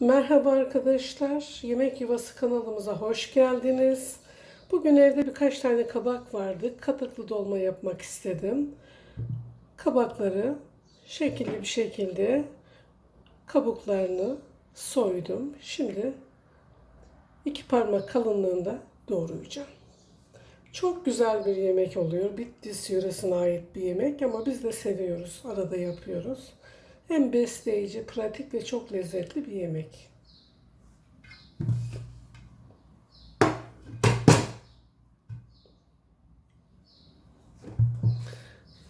Merhaba arkadaşlar, Yemek Yuvası kanalımıza hoş geldiniz. Bugün evde birkaç tane kabak vardı. Katıklı dolma yapmak istedim. Kabakları şekilli bir şekilde kabuklarını soydum. Şimdi iki parmak kalınlığında doğrayacağım. Çok güzel bir yemek oluyor. Bitlis yöresine ait bir yemek ama biz de seviyoruz. Arada yapıyoruz. Hem besleyici, pratik ve çok lezzetli bir yemek.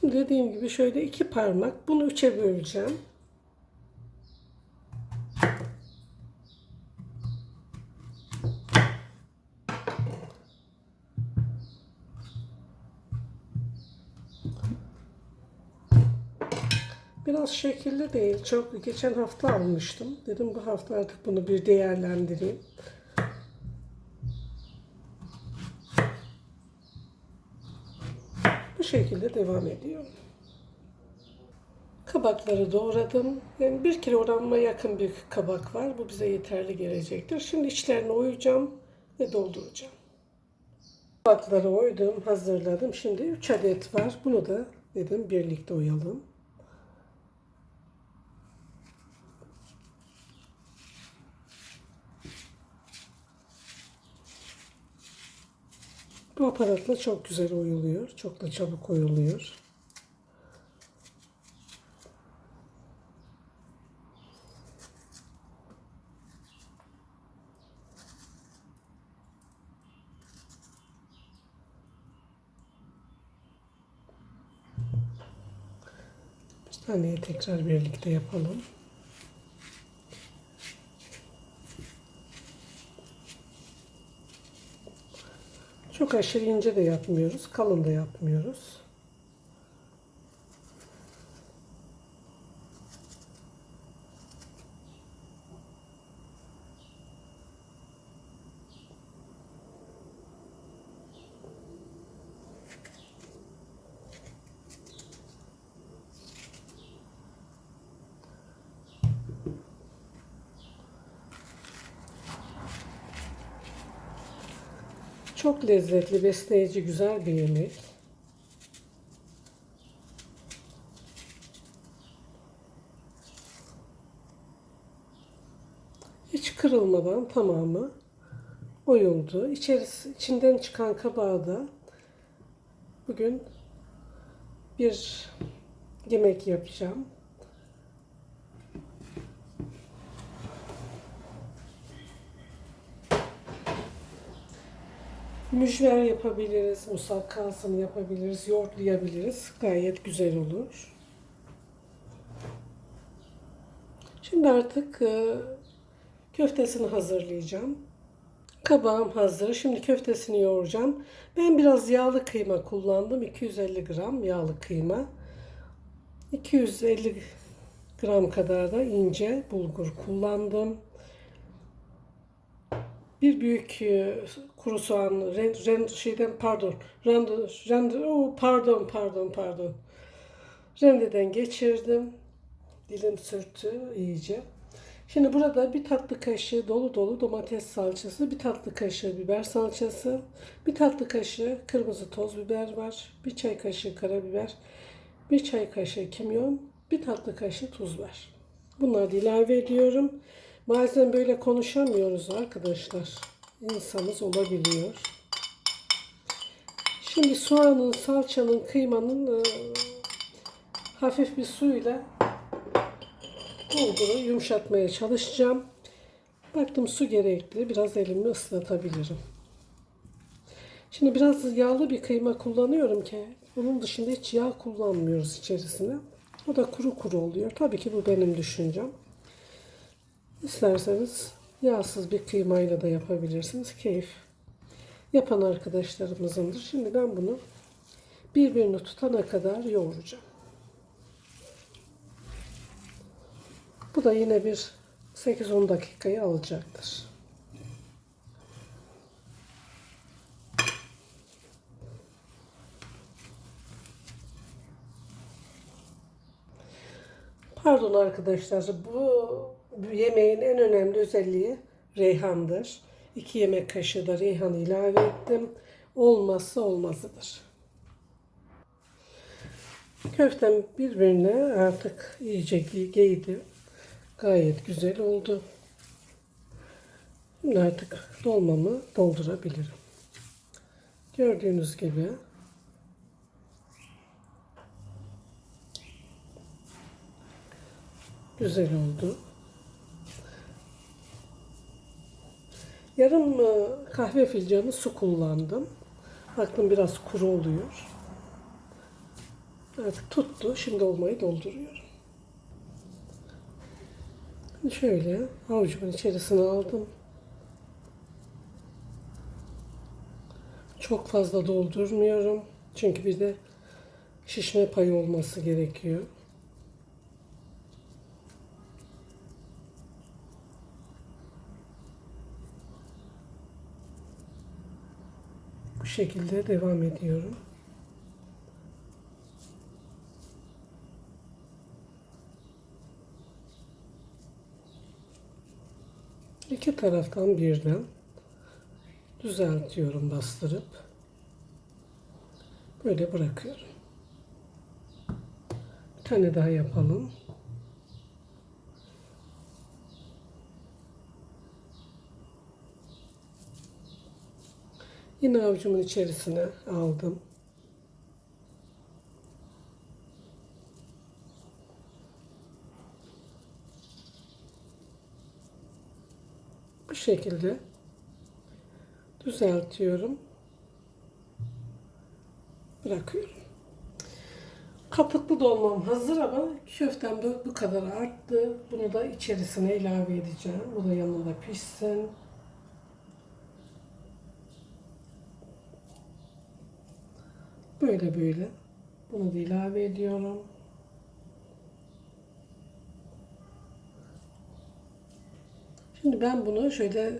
Dediğim gibi şöyle iki parmak bunu üçe böleceğim. Biraz şekilli değil. Çok geçen hafta almıştım. Dedim bu hafta artık bunu bir değerlendireyim. Bu şekilde devam ediyorum. Kabakları doğradım. Yani bir kilogramma yakın bir kabak var. Bu bize yeterli gelecektir. Şimdi içlerini oyacağım ve dolduracağım. Kabakları oydum, hazırladım. Şimdi 3 adet var. Bunu da dedim birlikte oyalım. Bu aparatla çok güzel oyuluyor. Çok da çabuk oyuluyor. Bir taneyi tekrar birlikte yapalım. Çok aşırı ince de yapmıyoruz, kalın da yapmıyoruz. Çok lezzetli, besleyici, güzel bir yemek. Hiç kırılmadan tamamı oyuldu. İçerisi, içinden çıkan kabağı da bugün bir yemek yapacağım. Mücver yapabiliriz, musakkasını yapabiliriz, yoğurtlayabiliriz. Gayet güzel olur. Şimdi artık e, köftesini hazırlayacağım. Kabağım hazır. Şimdi köftesini yoğuracağım. Ben biraz yağlı kıyma kullandım. 250 gram yağlı kıyma. 250 gram kadar da ince bulgur kullandım. Bir büyük e, kuru soğan, ren, ren, şeyden pardon, rende, rende, oh, pardon, pardon, pardon. Rendeden geçirdim. Dilim sürttü iyice. Şimdi burada bir tatlı kaşığı dolu dolu domates salçası, bir tatlı kaşığı biber salçası, bir tatlı kaşığı kırmızı toz biber var, bir çay kaşığı karabiber, bir çay kaşığı kimyon, bir tatlı kaşığı tuz var. Bunları ilave ediyorum. Bazen böyle konuşamıyoruz arkadaşlar. İnsanız olabiliyor. Şimdi soğanın, salçanın, kıymanın e, hafif bir suyla bulguru yumuşatmaya çalışacağım. Baktım su gerekli. Biraz elimi ıslatabilirim. Şimdi biraz yağlı bir kıyma kullanıyorum ki bunun dışında hiç yağ kullanmıyoruz içerisine. O da kuru kuru oluyor. Tabii ki bu benim düşüncem. İsterseniz yağsız bir kıymayla da yapabilirsiniz. Keyif yapan arkadaşlarımızındır. Şimdi ben bunu birbirini tutana kadar yoğuracağım. Bu da yine bir 8-10 dakikayı alacaktır. Pardon arkadaşlar bu yemeğin en önemli özelliği reyhandır. 2 yemek kaşığı da reyhan ilave ettim. Olmazsa olmazıdır. Köftem birbirine artık iyice gi- giydi. Gayet güzel oldu. Şimdi artık dolmamı doldurabilirim. Gördüğünüz gibi güzel oldu. Yarım e, kahve fincanı su kullandım. Baktım biraz kuru oluyor. Artık tuttu. Şimdi olmayı dolduruyorum. Şöyle avucumun içerisine aldım. Çok fazla doldurmuyorum. Çünkü bir de şişme payı olması gerekiyor. Şekilde devam ediyorum. İki taraftan birden düzeltiyorum bastırıp böyle bırakıyorum. Bir tane daha yapalım. Yine avucumun içerisine aldım. Bu şekilde düzeltiyorum. Bırakıyorum. Kapıklı dolmam hazır ama köftem de bu kadar arttı. Bunu da içerisine ilave edeceğim. Bu da yanında pişsin. Böyle böyle. Bunu da ilave ediyorum. Şimdi ben bunu şöyle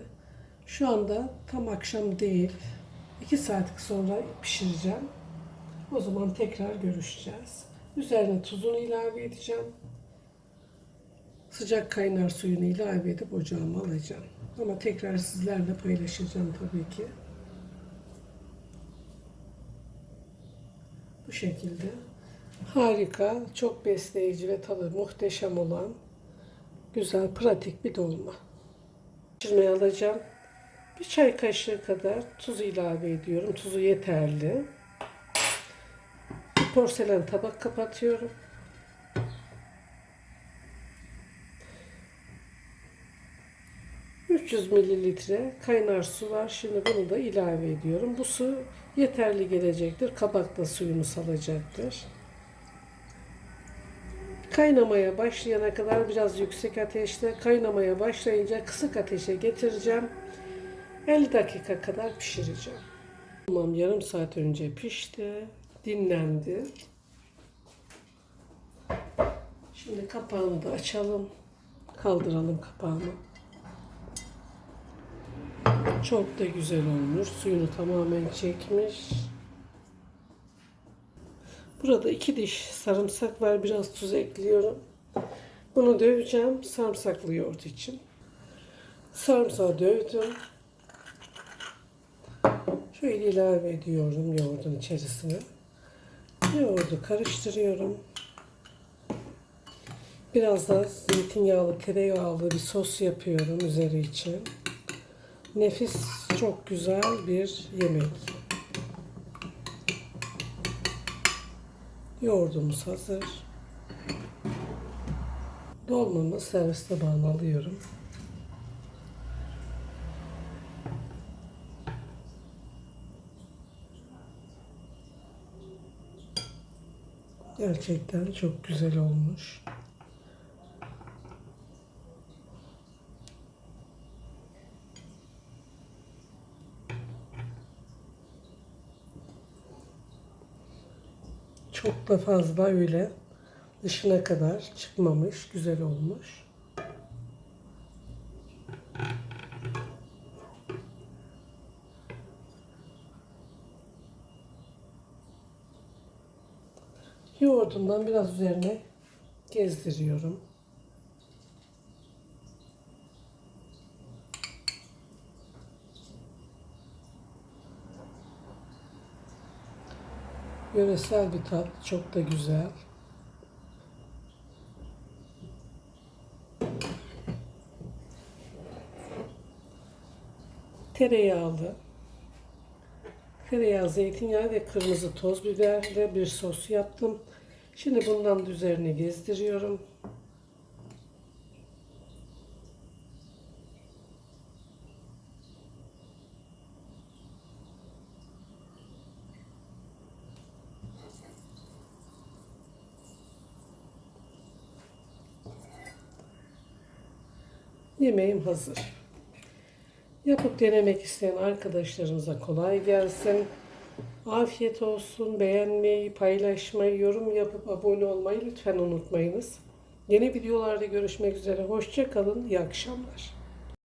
şu anda tam akşam değil. 2 saat sonra pişireceğim. O zaman tekrar görüşeceğiz. Üzerine tuzunu ilave edeceğim. Sıcak kaynar suyunu ilave edip ocağıma alacağım. Ama tekrar sizlerle paylaşacağım tabii ki. Bu şekilde. Harika, çok besleyici ve tadı muhteşem olan güzel, pratik bir dolma. Pişirmeye alacağım. Bir çay kaşığı kadar tuz ilave ediyorum. Tuzu yeterli. Bir porselen tabak kapatıyorum. ...300 mililitre kaynar su var. Şimdi bunu da ilave ediyorum. Bu su yeterli gelecektir. Kabak da suyunu salacaktır. Kaynamaya başlayana kadar biraz yüksek ateşte, kaynamaya başlayınca kısık ateşe getireceğim. 50 dakika kadar pişireceğim. Tamam yarım saat önce pişti. Dinlendi. Şimdi kapağını da açalım. Kaldıralım kapağını. Çok da güzel olmuş. Suyunu tamamen çekmiş. Burada iki diş sarımsak var. Biraz tuz ekliyorum. Bunu döveceğim sarımsaklı yoğurt için. Sarımsağı dövdüm. Şöyle ilave ediyorum yoğurdun içerisine. Yoğurdu karıştırıyorum. Biraz da zeytinyağlı, tereyağlı bir sos yapıyorum üzeri için. Nefis, çok güzel bir yemek. Yoğurdumuz hazır. Dolmamı servis tabağına alıyorum. Gerçekten çok güzel olmuş. Çok da fazla öyle dışına kadar çıkmamış, güzel olmuş. Yoğurdundan biraz üzerine gezdiriyorum. Yöresel bir tat. Çok da güzel. Tereyağlı. Tereyağı, zeytinyağı ve kırmızı toz biberle bir sos yaptım. Şimdi bundan da üzerine gezdiriyorum. Yemeğim hazır. Yapıp denemek isteyen arkadaşlarınıza kolay gelsin. Afiyet olsun. Beğenmeyi, paylaşmayı, yorum yapıp abone olmayı lütfen unutmayınız. Yeni videolarda görüşmek üzere. Hoşça kalın. İyi akşamlar.